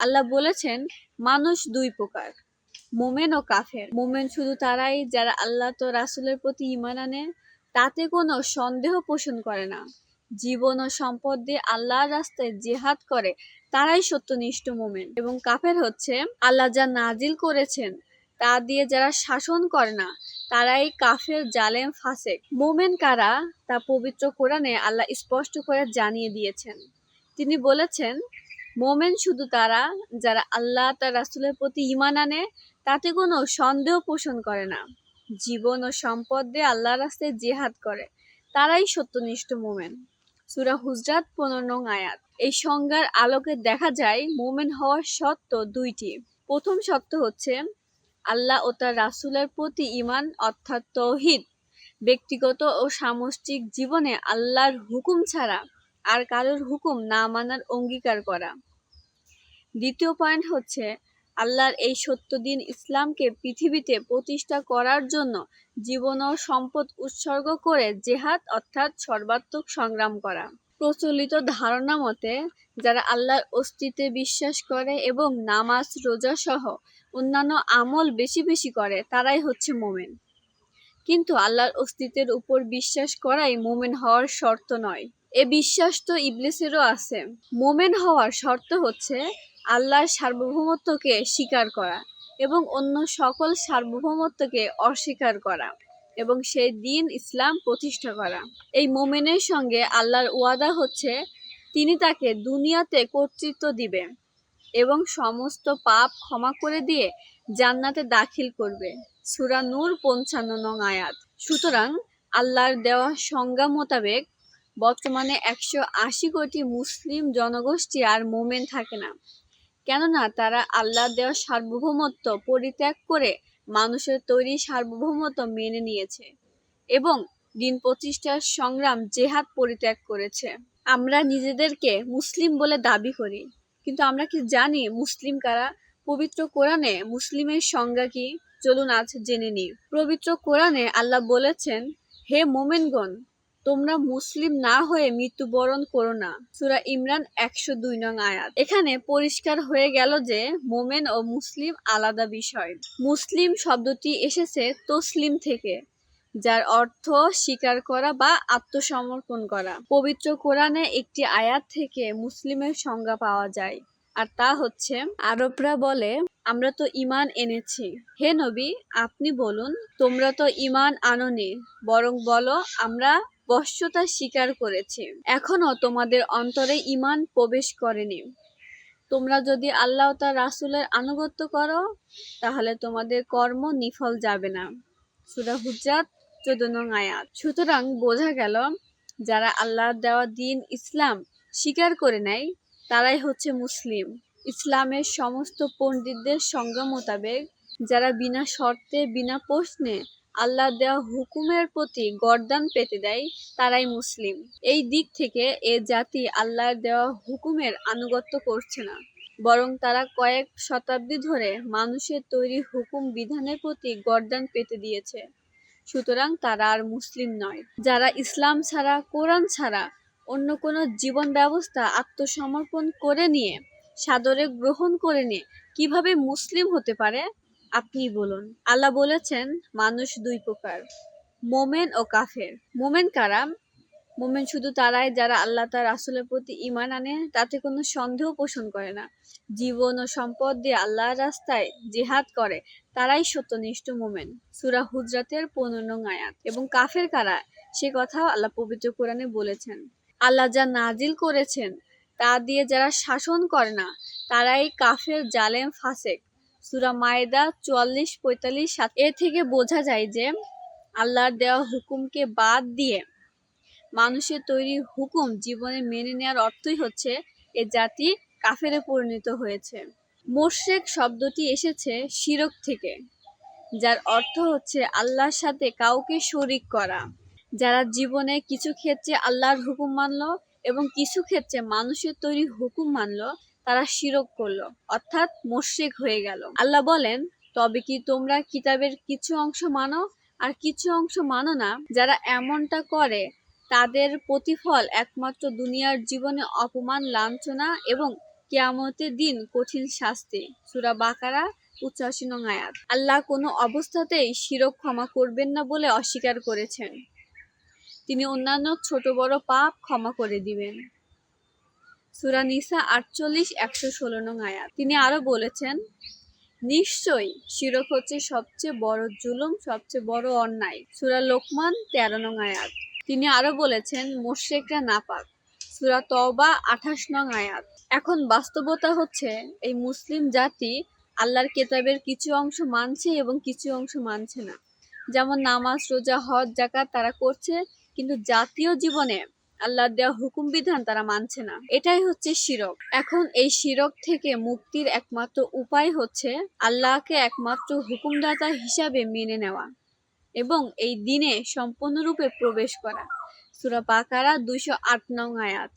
আল্লাহ বলেছেন, মানুষ দুই প্রকার, মোমেন ও কাফের। মোমেন শুধু তারাই যারা আল্লাহ তো রাসূলের প্রতি ঈমান আনে, তাতে কোনো সন্দেহ পোষণ করে না। জীবন ও সম্পদ দিয়ে আল্লাহর রাস্তায় জেহাদ করে, তারাই সত্যনিষ্ঠ মোমেন। এবং কাফের হচ্ছে, আল্লাহ যা নাজিল করেছেন, তা দিয়ে যারা শাসন করে না, তারাই কাফের, জালেম, ফাসেক। মোমেন কারা? তা পবিত্র কোরআনে আল্লাহ স্পষ্ট করে জানিয়ে দিয়েছেন। তিনি বলেছেন মোমেন শুধু তারা, যারা আল্লাহ তার রাসুলের প্রতি ঈমান আনে, তাতে কোনো সন্দেহ পোষণ করে না। জীবন ও সম্পদ দিয়ে আল্লাহ রাস্তায় জেহাদ করে। তারাই সত্যনিষ্ঠ মোমেন। সুরা হুজরাত পনেরো নং আয়াত। এই সংজ্ঞার আলোকে দেখা যায়, মোমেন হওয়ার শর্ত দুইটি। প্রথম শর্ত হচ্ছে, আল্লাহ ও তার রাসূলের প্রতি ঈমান, অর্থাৎ তৌহিদ, ব্যক্তিগত ও সামষ্টিক জীবনে আল্লাহর হুকুম ছাড়া আর কারোর হুকুম না মানার অঙ্গীকার করা। দ্বিতীয় পয়েন্ট হচ্ছে, আল্লাহর এই সত্য দিন ইসলামকে পৃথিবীতে প্রতিষ্ঠা করার জন্য জীবন ও সম্পদ উৎসর্গ করে জেহাদ অর্থাৎ সর্বাত্মক সংগ্রাম করা। প্রচলিত ধারণা মতে, যারা আল্লাহর অস্তিত্বে বিশ্বাস করে এবং নামাজ, রোজা সহ অন্যান্য আমল বেশি বেশি করে, তারাই হচ্ছে মোমেন। কিন্তু আল্লাহর অস্তিত্বের উপর বিশ্বাস করাই মোমেন হওয়ার শর্ত নয়। এ বিশ্বাস তো ইবলিসেরও আছে। মোমেন হওয়ার শর্ত হচ্ছে আল্লাহর সার্বভৌমত্বকে স্বীকার করা এবং অন্য সকল সার্বভৌমত্বকে অস্বীকার করা এবং সেই দিন ইসলাম প্রতিষ্ঠা করা। এই মোমেনের সঙ্গে আল্লাহর ওয়াদা হচ্ছে, তিনি তাকে দুনিয়াতে কর্তৃত্ব দিবে এবং সমস্ত পাপ ক্ষমা করে দিয়ে জান্নাতে দাখিল করবে। সূরা নূর পঞ্চান্ন নং আয়াত। সুতরাং আল্লাহর দেওয়া সংজ্ঞা মোতাবেক বর্তমানে একশো আশি কোটি মুসলিম জনগোষ্ঠী আর মোমেন থাকে না। কেননা তারা আল্লাহ দেওয়া সার্বভৌমত্ব পরিত্যাগ করে মানুষের তৈরি সার্বভৌমত্ব মেনে নিয়েছে এবং দিন প্রতিষ্ঠার সংগ্রাম জেহাদ পরিত্যাগ করেছে। আমরা নিজেদেরকে মুসলিম বলে দাবি করি, কিন্তু আমরা কি জানি মুসলিম কারা? পবিত্র কোরআনে মুসলিমের সংজ্ঞা কি? চলুন আজ জেনে নিই। পবিত্র কোরআনে আল্লাহ বলেছেন, হে মোমেনগণ তোমরা মুসলিম না হয়ে মৃত্যুবরণ করো না। সূরা ইমরান একশো দুই নং আয়াত। এখানে পরিষ্কার হয়ে গেল যে মোমেন ও মুসলিম আলাদা বিষয়। মুসলিম শব্দটি এসেছে তসলিম থেকে, যার অর্থ স্বীকার করা বা আত্মসমর্পণ করা। পবিত্র কোরআনে একটি আয়াত থেকে মুসলিমের সংজ্ঞা পাওয়া যায়, আর তা হচ্ছে, আরবরা বলে, আমরা তো ইমান এনেছি। হে নবী, আপনি বলুন, তোমরা তো ঈমান আনোনি, বরং বলো, আমরা বশ্যতা স্বীকার করেছে। এখনও তোমাদের অন্তরে ইমান প্রবেশ করেনি। তোমরা যদি আল্লাহ তার রাসূলের আনুগত্য করো, তাহলে তোমাদের কর্ম নিফল যাবে না। সূরা হুজরাত চোদ্দ নং আয়াত। সুতরাং বোঝা গেল, যারা আল্লাহর দেওয়া দিন ইসলাম স্বীকার করে নেয়, তারাই হচ্ছে মুসলিম। ইসলামের সমস্ত পণ্ডিতদের সংজ্ঞা মোতাবেক, যারা বিনা শর্তে, বিনা প্রশ্নে আল্লাহ দেওয়া হুকুমের প্রতি গরদান পেতে দেয় তারাই মুসলিম। এই দিক থেকে এ জাতি আল্লাহর দেওয়া হুকুমের আনুগত্য করছে না। বরং তারা কয়েক শতাব্দী ধরে মানুষের তৈরি হুকুম বিধানের প্রতি গরদান পেতে দিয়েছে। সুতরাং তারা আর মুসলিম নয়। যারা ইসলাম ছাড়া, কোরআন ছাড়া অন্য কোনো জীবন ব্যবস্থা আত্মসমর্পণ করে নিয়ে, সাদরে গ্রহণ করে নিয়ে কীভাবে মুসলিম হতে পারে? আপনি বলুন। আল্লাহ বলেছেন, মানুষ দুই প্রকার, মোমেন ও কাফের। মোমেন কারা? মোমেন শুধু তারাই যারা আল্লাহ তার রাসূলের প্রতি ঈমান আনে, তাতে কোনো সন্দেহ পোষণ করে না। জীবন ও সম্পদ দিয়ে আল্লাহর রাস্তায় জেহাদ করে, তারাই সত্যনিষ্ঠ মোমেন। সুরা হুজরাতের পনেরো আয়াত। এবং কাফের কারা? সে কথাও আল্লাহ পবিত্র কোরআনে বলেছেন। আল্লাহ যা নাজিল করেছেন, তা দিয়ে যারা শাসন করে না, তারাই কাফের, জালেম, ফাসেক। সূরা মায়দা চুয়াল্লিশ, পঁয়তাল্লিশ, সাত এ থেকে বোঝা যায় যে আল্লাহর দেওয়া হুকুমকে বাদ দিয়ে মানুষের তৈরি হুকুম জীবনে মেনে নেওয়ার অর্থই হচ্ছে এ জাতি কাফেরে পরিণত হয়েছে। মোশরেক শব্দটি এসেছে শিরক থেকে, যার অর্থ হচ্ছে আল্লাহর সাথে কাউকে শরিক করা। যারা জীবনে কিছু ক্ষেত্রে আল্লাহর হুকুম মানলো এবং কিছু ক্ষেত্রে মানুষের তৈরি হুকুম মানলো তারা শিরক করল, অর্থাৎ মোশরেক হয়ে গেল। আল্লাহ বলেন, তবে কি তোমরা কিতাবের কিছু অংশ মানো? আর কিছু অংশ মানো না? যারা এমনটা করে, তাদের প্রতিফল একমাত্র দুনিয়ার জীবনে অপমান, লাঞ্ছনা এবং কিয়ামতের দিন কঠিন শাস্তি। সুরা বাকারা, পঁচাশি নং আয়াত। আল্লাহ কোনো অবস্থাতেই শিরক ক্ষমা করবেন না বলে অস্বীকার করেছেন। তিনি অন্যান্য ছোট বড় পাপ ক্ষমা করে দিবেন। সূরা নিসা আটচল্লিশ, একশো ষোলো নং আয়াত। তিনি আরও বলেছেন, নিশ্চয়ই শিরক হচ্ছে সবচেয়ে বড় জুলুম, সবচেয়ে বড় অন্যায়। সুরা লোকমান, তেরো নং আয়াত। তিনি আরও বলেছেন, মোশেকরা নাপাক। সুরা তবা আঠাশ নং আয়াত। এখন বাস্তবতা হচ্ছে, এই মুসলিম জাতি আল্লাহর কেতাবের কিছু অংশ মানছে এবং কিছু অংশ মানছে না। যেমন নামাজ, রোজা, হজ জাকাত তারা করছে, কিন্তু জাতীয় জীবনে আল্লাহর দেওয়া হুকুম বিধান তারা মানছে না। এটাই হচ্ছে শিরক। এখন এই শিরক থেকে মুক্তির একমাত্র উপায় হচ্ছে আল্লাহকে একমাত্র হুকুমদাতা হিসাবে মেনে নেওয়া এবং এই দিনে সম্পূর্ণরূপে প্রবেশ করা। সুরা পাকারা দুইশো আট নং আয়াত।